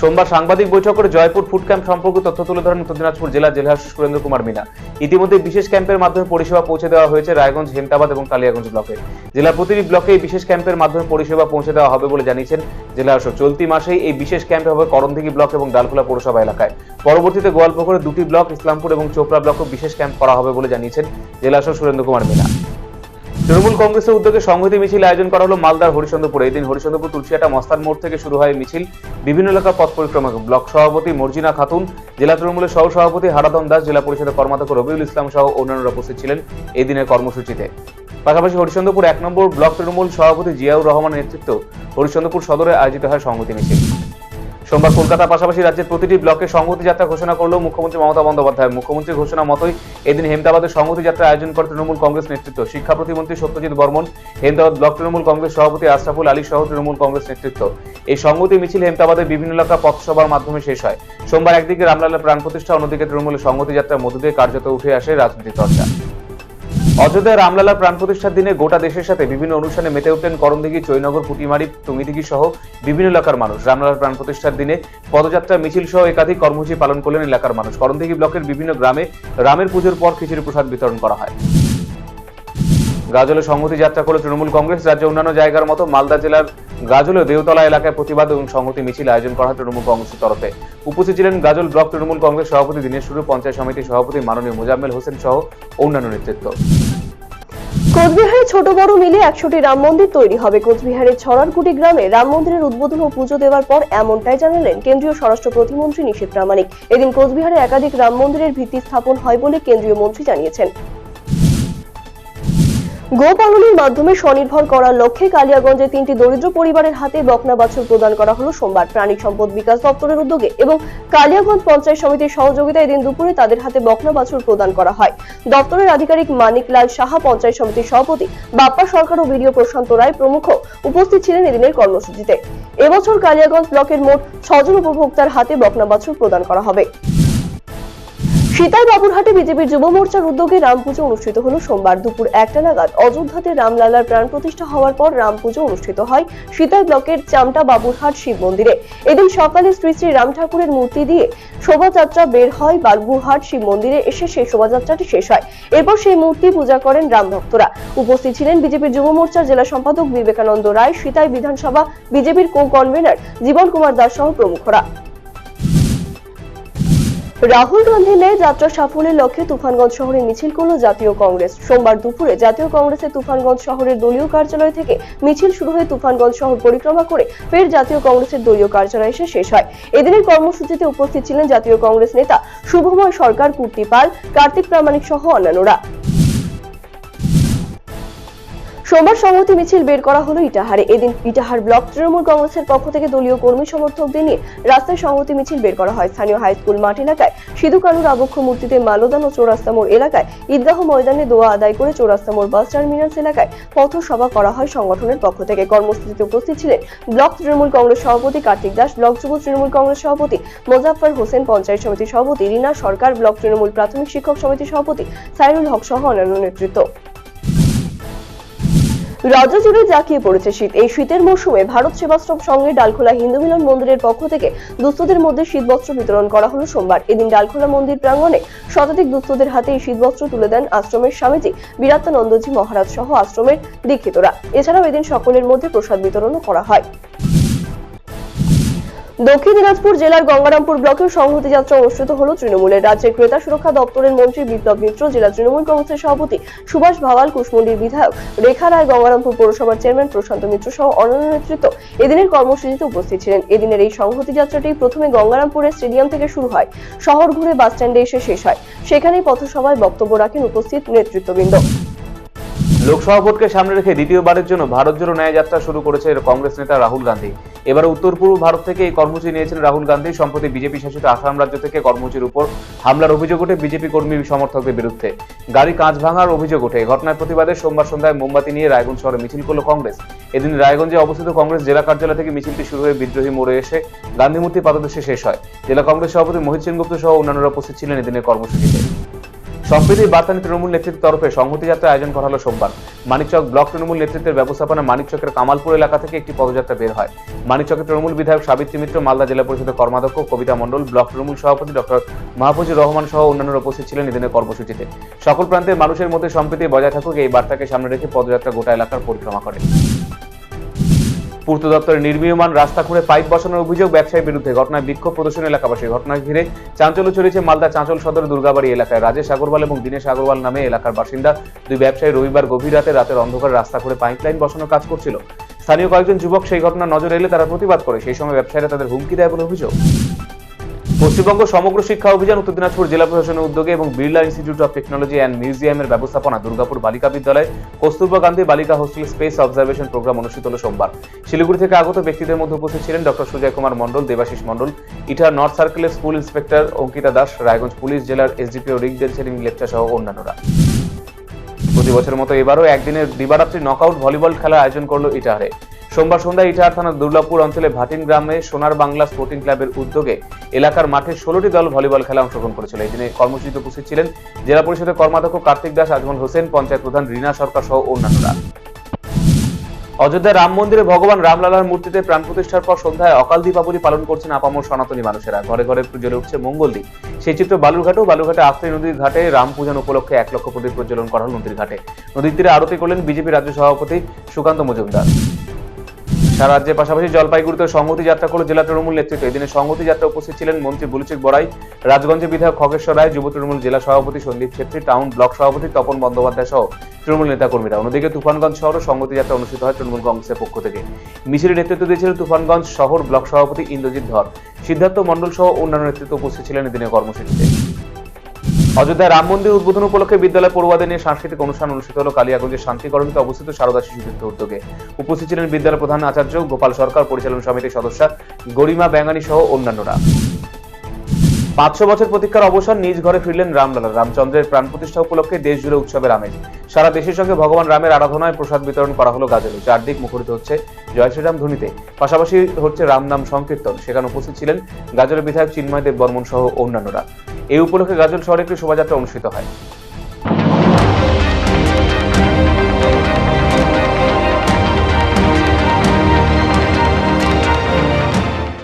সোমবার সাংবাদিক বৈঠক করে জয়পুর ফুড ক্যাম্প সম্পর্কে তথ্য তুলে ধরেন উত্তর দিনাজপুর জেলা জেলার সুরেন্দ্র কুমার মিনা। ইতিমধ্যে বিশেষ ক্যাম্পের মাধ্যমে পরিষেবা পৌঁছে দেওয়া হয়েছে রায়গঞ্জ, হেমতাবাদ এবং কালিয়াগঞ্জ ব্লকে। জেলা প্রতিটি ব্লকে এই বিশেষ ক্যাম্পের মাধ্যমে পরিষেবা পৌঁছে দেওয়া হবে বলে জানিয়েছেন জেলা শাসক চলতি মাসেই এই বিশেষ ক্যাম্প হবে করণদিঘি ব্লক এবং ডালখোলা পৌরসভা এলাকায়। পরবর্তীতে গোয়ালপুকুরে দুটি ব্লক, ইসলামপুর এবং চোপড়া ব্লকেও বিশেষ ক্যাম্প করা হবে বলে জানিয়েছেন জেলা শাসক সুরেন্দ্র কুমার মিনা। তৃণমূল কংগ্রেসের উদ্যোগে সংহতি মিছিল আয়োজন করা হলো মালদার হরিচন্দ্রপুরে এদিন হরিচন্দ্রপুর তুলসিয়াটা মস্তান মোড় থেকে শুরু হয় মিছিল। বিভিন্ন এলাকার পথ পরিক্রমা ব্লক সভাপতি মর্জিনা খাতুন, জেলা তৃণমূলের সহ সভাপতি হারাধন দাস, জেলা পরিষদের কর্মাধ্যক্ষ রবিউল ইসলাম সহ অন্যান্যরা উপস্থিত ছিলেন এই দিনের কর্মসূচিতে। পাশাপাশি হরিচন্দ্রপুর এক নম্বর ব্লক তৃণমূল সভাপতি জিয়াউর রহমানের নেতৃত্ব হরিচন্দ্রপুর সদরে আয়োজিত হয় সংহতি মিছিল। সোমবার কলকাতার পাশাপাশি রাজ্যের প্রতিটি ব্লকে সংহতি যাত্রা ঘোষণা করল মুখ্যমন্ত্রী মমতা বন্দ্যোপাধ্যায়। মুখ্যমন্ত্রীর ঘোষণা মতোই এদিন হেমদাবাদে সংহতি যাত্রা আয়োজন করে তৃণমূল কংগ্রেস নেতৃত্ব। শিক্ষা প্রতিমন্ত্রী সত্যজিৎ বর্মন হেমদাবাদ ব্লক তৃণমূল কংগ্রেস সভাপতি আশরাফুল আলী সহ তৃণমূল কংগ্রেস নেতৃত্ব। এই সংহতি মিছিল হেমদাবাদের বিভিন্ন এলাকা পথসভার মাধ্যমে শেষ হয়। সোমবার একদিকে রামলালের প্রাণ প্রতিষ্ঠা, অন্যদিকে তৃণমূলের সংহতি যাত্রার মধ্য দিয়ে কার্যত উঠে আসে রাজনীতি চর্চা। অযোধ্যায় রামলালা প্রাণ প্রতিষ্ঠার দিনে গোটা দেশের সাথে বিভিন্ন অনুষ্ঠানে মেতে উঠলেন করণদিঘি, চৈনগর, পুটিমারি টুঙ্গিদিঘি সহ বিভিন্ন এলাকার মানুষ। রামলালার প্রাণ প্রতিষ্ঠার দিনে পদযাত্রা, মিছিল সহ একাধিক কর্মসূচি পালন করলেন এলাকার মানুষ। করণদিঘি ব্লকের বিভিন্ন গ্রামে রামের পুজোর পর খিচুড়ি প্রসাদ বিতরণ করা হয়। গাজলে সংহতি যাত্রা করে তৃণমূল কংগ্রেস রাজ্যে অন্যান্য জায়গার মতো মালদা জেলার গাজলে দেওতলা এলাকায় প্রতিবাদ এবং সংহতি মিছিল আয়োজন করা হয় তৃণমূল কংগ্রেসের তরফে। উপস্থিত ছিলেন গাজল ব্লক তৃণমূল কংগ্রেস সভাপতি দিনেশ পঞ্চায়েত সমিতির সভাপতি মাননীয় মোজাম্মেল হোসেন সহ অন্যান্য নেতৃত্ব। কোচবিহারে ছোট বড় মিলে একশোটি রাম মন্দির তৈরি হবে। কোচবিহারের ছড়ারকুটি গ্রামে রাম মন্দিরের উদ্বোধন ও পুজো দেওয়ার পর এমনটাই জানালেন কেন্দ্রীয় স্বরাষ্ট্র প্রতিমন্ত্রী নিশীথ প্রামাণিক। এদিন কোচবিহারে একাধিক রাম মন্দিরের ভিত্তি স্থাপন হয় বলে কেন্দ্রীয় মন্ত্রী জানিয়েছেন। গোপালনের মাধ্যমে স্বনির্ভর করার লক্ষ্যে কালিয়াগঞ্জে তিনটি দরিদ্র পরিবারের হাতে বকনা বাছুর প্রদান করা হলো সোমবার। প্রাণী সম্পদ বিকাশ দপ্তরের উদ্যোগে এবং কালিয়াগঞ্জ পঞ্চায়েত সমিতির সহযোগিতায় এদিন দুপুরে তাদের হাতে বকনা বাছুর প্রদান করা হয়। দপ্তরের আধিকারিক মানিক লাল সাহা, পঞ্চায়েত সমিতির সভাপতি বাপ্পা সরকার ও বিডিও প্রশান্ত রায় প্রমুখ উপস্থিত ছিলেন এদিনের কর্মসূচিতে। এবছর কালিয়াগঞ্জ ব্লকের মোট ছজন উপভোক্তার হাতে বকনা বাছুর প্রদান করা হবে। সীতাই বাবুরহাটে বিজেপির যুব মোর্চার উদ্যোগে রাম পুজো অনুষ্ঠিত হলো সোমবার দুপুর একটা নাগাদ। অযোধ্যাতে রামলালার প্রাণ প্রতিষ্ঠা হওয়ার পর রাম পুজো অনুষ্ঠিত হয় সীতাই ব্লকের চামটা বাবুরহাট শিব মন্দিরে। এদিন সকালে শ্রী শ্রী রাম ঠাকুরের মূর্তি দিয়ে শোভাযাত্রা বের হয় বালগুহাট শিব মন্দিরে, এসে সেই শোভাযাত্রাটি শেষ হয়। এরপর সেই মূর্তি পূজা করেন রাম ভক্তরা। উপস্থিত ছিলেন বিজেপির যুব মোর্চার জেলা সম্পাদক বিবেকানন্দ রায়, সীতাই বিধানসভা বিজেপির কো কনভেনার জীবন কুমার দাস সহ প্রমুখরা। রাহুল গান্ধীর ন্যায় যাত্রা সাফল্যের লক্ষ্যে তুফানগঞ্জ শহরে মিছিল করল জাতীয় কংগ্রেস। সোমবার দুপুরে জাতীয় কংগ্রেসের তুফানগঞ্জ শহরের দলীয় কার্যালয় থেকে মিছিল শুরু হয়ে তুফানগঞ্জ শহর পরিক্রমা করে ফের জাতীয় কংগ্রেসের দলীয় কার্যালয় এসে শেষ হয়। এদিনের কর্মসূচিতে উপস্থিত ছিলেন জাতীয় কংগ্রেস নেতা শুভময় সরকার কুর্তিপাল কার্তিক প্রামাণিক সহ অন্যান্যরা। সোমবার সংহতি মিছিল বের করা হলো ইটাহারে। এদিন ইটাহার ব্লক তৃণমূল কংগ্রেসের পক্ষ থেকে দলীয় কর্মী সমর্থকদের নিয়ে রাস্তায় সংহতি মিছিল বের করা হয়। স্থানীয় হাই স্কুল মাঠ এলাকায় সিধু কানুর আবক্ষ মূর্তিতে মালদান ও চৌরাস্তা মোড় এলাকায় ঈদগাহ ময়দানে দোয়া আদায় করে চৌরাস্তা মোড় বাস টার্মিনাস এলাকায় পথসভা করা হয় সংগঠনের পক্ষ থেকে। কর্মসূচিতে উপস্থিত ছিলেন ব্লক তৃণমূল কংগ্রেস সভাপতি কার্তিক দাস, ব্লক যুব তৃণমূল কংগ্রেস সভাপতি মোজাফফর হোসেন, পঞ্চায়েত সমিতি সভাপতি রিনা সরকার, ব্লক তৃণমূল প্রাথমিক শিক্ষক সমিতি সভাপতি সাইরুল হক সহ অন্যান্য নেতৃত্ব। রাজ্য জুড়ে জাঁকিয়ে পড়েছে শীত। এই শীতের মৌসুমে ভারত সেবাশ্রম সঙ্গে ডালখোলা হিন্দু মিলন মন্দিরের পক্ষ থেকে দুস্থদের মধ্যে শীতবস্ত্র বিতরণ করা হলো সোমবার। এদিন ডালখোলা মন্দির প্রাঙ্গণে শতাধিক দুস্থদের হাতে এই শীতবস্ত্র তুলে দেন আশ্রমের স্বামীজি বিরাত্তানন্দজি মহারাজ সহ আশ্রমের দীক্ষিতরা। এছাড়াও এদিন সকলের মধ্যে প্রসাদ বিতরণও করা হয়। দক্ষিণ দিনাজপুর জেলার গঙ্গারামপুর ব্লকের সংহতি যাত্রা অনুষ্ঠিত হল। তৃণমূলের রাজ্যের ক্রেতা সুরক্ষা দপ্তরের মন্ত্রী বিপ্লব মিত্র, জেলা তৃণমূল কংগ্রেসের সভাপতি সুভাষ ভাওয়াল, কুশমন্ডির বিধায়ক রেখা রায়, গঙ্গারামপুর পৌরসভার চেয়ারম্যান প্রশান্ত মিত্র সহ অন্যান্য নেতৃত্ব এদিনের কর্মসূচিতে উপস্থিত ছিলেন। এদিনের এই সংহতি যাত্রাটি প্রথমে গঙ্গারামপুরের স্টেডিয়াম থেকে শুরু হয়। শহর ঘুরে বাস স্ট্যান্ডে এসে শেষ হয়। সেখানেই পথসভায় বক্তব্য রাখেন উপস্থিত নেতৃত্ববৃন্দ। লোকসভা ভোটকে সামনে রেখে দ্বিতীয়বারের জন্য ভারত জোড়ো ন্যায় যাত্রা শুরু করেছে কংগ্রেস নেতা রাহুল গান্ধী। এবার উত্তর পূর্ব ভারত থেকে এই কর্মসূচি নিয়েছেন রাহুল গান্ধী। সম্প্রতি বিজেপি শাসিত আসাম রাজ্য থেকে কর্মসূচির উপর হামলার অভিযোগ ওঠে বিজেপি কর্মী সমর্থকদের বিরুদ্ধে। গাড়ি কাঁচ ভাঙার অভিযোগ ওঠে। ঘটনার প্রতিবাদে সোমবার সন্ধ্যায় মোমবাতি নিয়ে রায়গঞ্জ শহরে মিছিল করল কংগ্রেস। এদিন রায়গঞ্জে অবস্থিত কংগ্রেস জেলা কার্যালয় থেকে মিছিলটি শুরু হয়ে বিদ্রোহী মোড়ে এসে গান্ধী মূর্তি পাদদেশে শেষ হয়। জেলা কংগ্রেস সভাপতি মোহিত সেনগুপ্ত সহ অন্যান্যরা উপস্থিত ছিলেন এদিনের কর্মসূচিতে। সম্প্রীতির বার্তা তৃণমূল নেতৃত্বের তরফে সংহতি যাত্রা আয়োজন করা হলো সোমবার। মানিকচক ব্লক তৃণমূল নেতৃত্বের ব্যবস্থাপনা মানিকচকের কামালপুর এলাকা থেকে একটি পদযাত্রা বের হয়। মানিকচকের তৃণমূল বিধায়ক সাবিত্রী মিত্র, মালদা জেলা পরিষদের কর্মাধ্যক্ষ কবিতা মণ্ডল, ব্লক তৃণমূল সভাপতি ডক্টর মাহফুজুর রহমান সহ অন্যান্যরা উপস্থিত ছিলেন এদিনের কর্মসূচিতে। সকল প্রান্তের মানুষের মধ্যে সম্প্রীতি বজায় থাকুক, এই বার্তাকে সামনে রেখে পদযাত্রা গোটা এলাকার পরিক্রমা করে। পূর্ত দপ্তরের নির্মীয়মান রাস্তা খুঁড়ে পাইপ বসানোর অভিযোগ ব্যবসায়ীর বিরুদ্ধে। ঘটনায় বিক্ষোভ প্রদর্শন এলাকাবাসী। ঘটনা ঘিরে চাঞ্চল্য চলেছে মালদা চাঁচল সদর দুর্গাবাড়ি এলাকায়। রাজেশ আগরওয়াল এবং দীনেশ আগরওয়াল নামে এলাকার বাসিন্দা। দুই ব্যবসায়ী রবিবার গভীর রাতে রাতের অন্ধকার রাস্তা খুঁড়ে পাইপলাইন বসানোর কাজ করছিল। স্থানীয় কয়েকজন যুবক সেই ঘটনা নজর এলে তারা প্রতিবাদ করে। সেই সময় ব্যবসায়ীরা তাদের হুমকি দেয় বলে অভিযোগ। পশ্চিমবঙ্গ সমগ্র শিক্ষা অভিযান উত্তর দিনাজপুর জেলা প্রশাসনের উদ্যোগে এবং Birla Institute of Technology and মিউজিয়ামের ব্যবস্থাপনা দুর্গাপুর বালিকা বিদ্যালয় কস্তুরবা গান্ধী বালিকা হোস্টেল স্পেস অবজারভেশন প্রোগ্রাম অনুষ্ঠিত হল সোমবার। শিলিগুড়ি থেকে আগত ব্যক্তিদের মধ্যে উপস্থিত ছিলেন ডক্টর সুজয় কুমার মণ্ডল, দেবাশিস মণ্ডল, ইটার নর্থ সার্কেলের school inspector Ankita Das, Raiganj police জেলার এসডিপিও রিগদেল সেলিং লেপচা সহ অন্যান্যরা। প্রতি বছরের মতো এবারও একদিনের দিবারাত্রি নকআউট ভলিবল খেলা আয়োজন করল ইটাহারে। সোমবার সন্ধ্যায় ইটাহার থানার দুর্লাপুর অঞ্চলে ভাটিন গ্রামে সোনার বাংলা স্পোর্টিং ক্লাবের উদ্যোগে এলাকার মাঠে ষোলোটি দল ভলিবল খেলা অংশগ্রহণ করেছিল। এই দিনে কর্মসূচিতে উপস্থিত ছিলেন জেলা পরিষদের কর্মাধ্যক্ষ কার্তিক দাস, আজমল হোসেন, পঞ্চায়েত প্রধান রীনা সরকার সহ অন্যান্যরা। অযোধ্যা রাম মন্দিরে ভগবান রামলালার মূর্তিতে প্রাণ প্রতিষ্ঠার পর সন্ধ্যায় অকাল দীপাবলি পালন করছেন আপামর সনাতনী মানুষেরা। ঘরে ঘরে জ্বলে উঠছে মঙ্গল দ্বীপ সেই চিত্র বালুরঘাটেও। বালুরঘাটে আফ্রি নদীর ঘাটে রাম পূজন উপলক্ষে এক লক্ষ প্রদীপ প্রজ্বলন করা হল নদীর ঘাটে। নদীর তীরে আরতি করলেন বিজেপি রাজ্য সভাপতি সুকান্ত মজুমদার। সারা রাজ্যের পাশাপাশি জলপাইগুড়িতে সংহতি যাত্রা করল জেলা তৃণমূল নেতৃত্ব। এদিনে সংহতি যাত্রা উপস্থিত ছিলেন মন্ত্রী বুলুচিক বড়াই, রাজগঞ্জের বিধায়ক খগেশ্বর রায়, যুব তৃণমূল জেলা সভাপতি সন্দীপ ছেত্রী, টাউন ব্লক সভাপতি তপন বন্দ্যোপাধ্যায় সহ তৃণমূল নেতাকর্মীরা। অন্যদিকে তুফানগঞ্জ শহরে সংহতি যাত্রা অনুষ্ঠিত হয় তৃণমূল কংগ্রেসের পক্ষ থেকে। মিছিলে নেতৃত্ব দিয়েছিলেন তুফানগঞ্জ শহর ব্লক সভাপতি ইন্দ্রজিৎ ধর। সিদ্ধার্থ মণ্ডল সহ অন্যান্য নেতৃত্ব উপস্থিত ছিলেন এদিনের কর্মসূচিতে। অযোধ্যায় রাম মন্দির উদ্বোধন উপলক্ষে বিদ্যালয় পড়ুয়াদের নিয়ে সাংস্কৃতিক অনুষ্ঠান অনুষ্ঠিত হল কালিয়াগঞ্জের শান্তিকরণীতে অবস্থিত সারদা শিশুতীর্থ উদ্যোগে উপস্থিত ছিলেন বিদ্যালয় প্রধান আচার্য গোপাল সরকার, পরিচালন সমিতির সদস্য গরিমা ব্যাঙ্গানি সহ অন্যান্যরা। পাঁচশো বছর প্রতীক্ষার অবসর নিজ ঘরে ফিরলেন রামলাল। রামচন্দ্রের প্রাণ প্রতিষ্ঠা উপলক্ষে দেশ জুড়ে উৎসবের আমেজ। সারা দেশের সঙ্গে ভগবান রামের আরাধনায় প্রসাদ বিতরণ করা হলো গাজলে। চারদিক মুখরিত হচ্ছে জয় শ্রীরাম ধ্বনিতে। পাশাপাশি হচ্ছে রাম নাম সংকীর্তন। সেখানে উপস্থিত ছিলেন গাজলের বিধায়ক চিন্ময় দেব বর্মন সহ অন্যান্যরা। এই উপলক্ষে গাজল শহরে একটি শোভাযাত্রা অনুষ্ঠিত হয়।